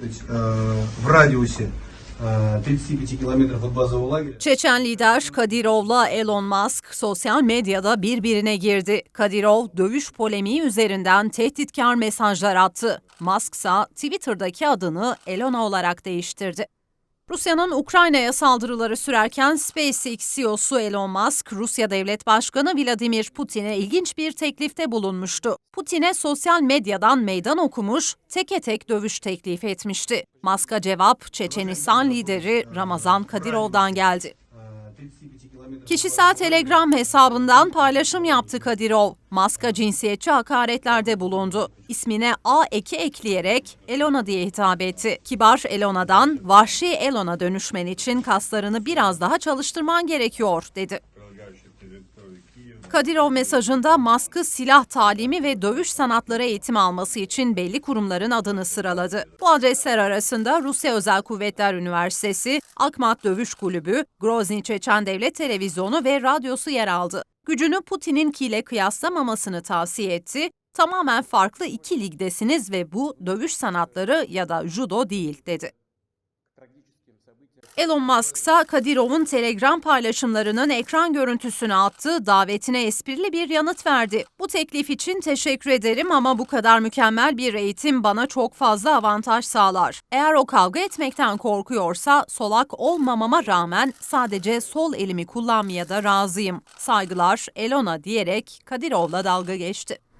работать э, в радиусе э, 35 километров от базового лагеря. Çeçen lider Kadirov'la Elon Musk sosyal medyada birbirine girdi. Kadirov dövüş polemiği üzerinden tehditkar mesajlar attı. Musk ise Twitter'daki adını Elona olarak değiştirdi. Rusya'nın Ukrayna'ya saldırıları sürerken SpaceX CEO'su Elon Musk, Rusya Devlet Başkanı Vladimir Putin'e ilginç bir teklifte bulunmuştu. Putin'e sosyal medyadan meydan okumuş, teke tek dövüş teklif etmişti. Maska cevap Çeçenistan lideri Ramazan Kadirov'dan geldi. Kişisel Telegram hesabından paylaşım yaptı Kadirov. Maska cinsiyetçi hakaretlerde bulundu. İsmine A eki ekleyerek Elona diye hitap etti. Kibar Elona'dan vahşi Elona dönüşmen için kaslarını biraz daha çalıştırman gerekiyor dedi. Kadirov mesajında Musk'ı silah talimi ve dövüş sanatları eğitimi alması için belli kurumların adını sıraladı. Bu adresler arasında Rusya Özel Kuvvetler Üniversitesi, Akmat Dövüş Kulübü, Grozny Çeçen Devlet Televizyonu ve radyosu yer aldı. Gücünü Putin'inkiyle kıyaslamamasını tavsiye etti. Tamamen farklı iki ligdesiniz ve bu dövüş sanatları ya da judo değil dedi. Elon Musk ise Kadirov'un Telegram paylaşımlarının ekran görüntüsünü attı, davetine esprili bir yanıt verdi. Bu teklif için teşekkür ederim ama bu kadar mükemmel bir eğitim bana çok fazla avantaj sağlar. Eğer o kavga etmekten korkuyorsa solak olmamama rağmen sadece sol elimi kullanmaya da razıyım. Saygılar Elona diyerek Kadirov'la dalga geçti.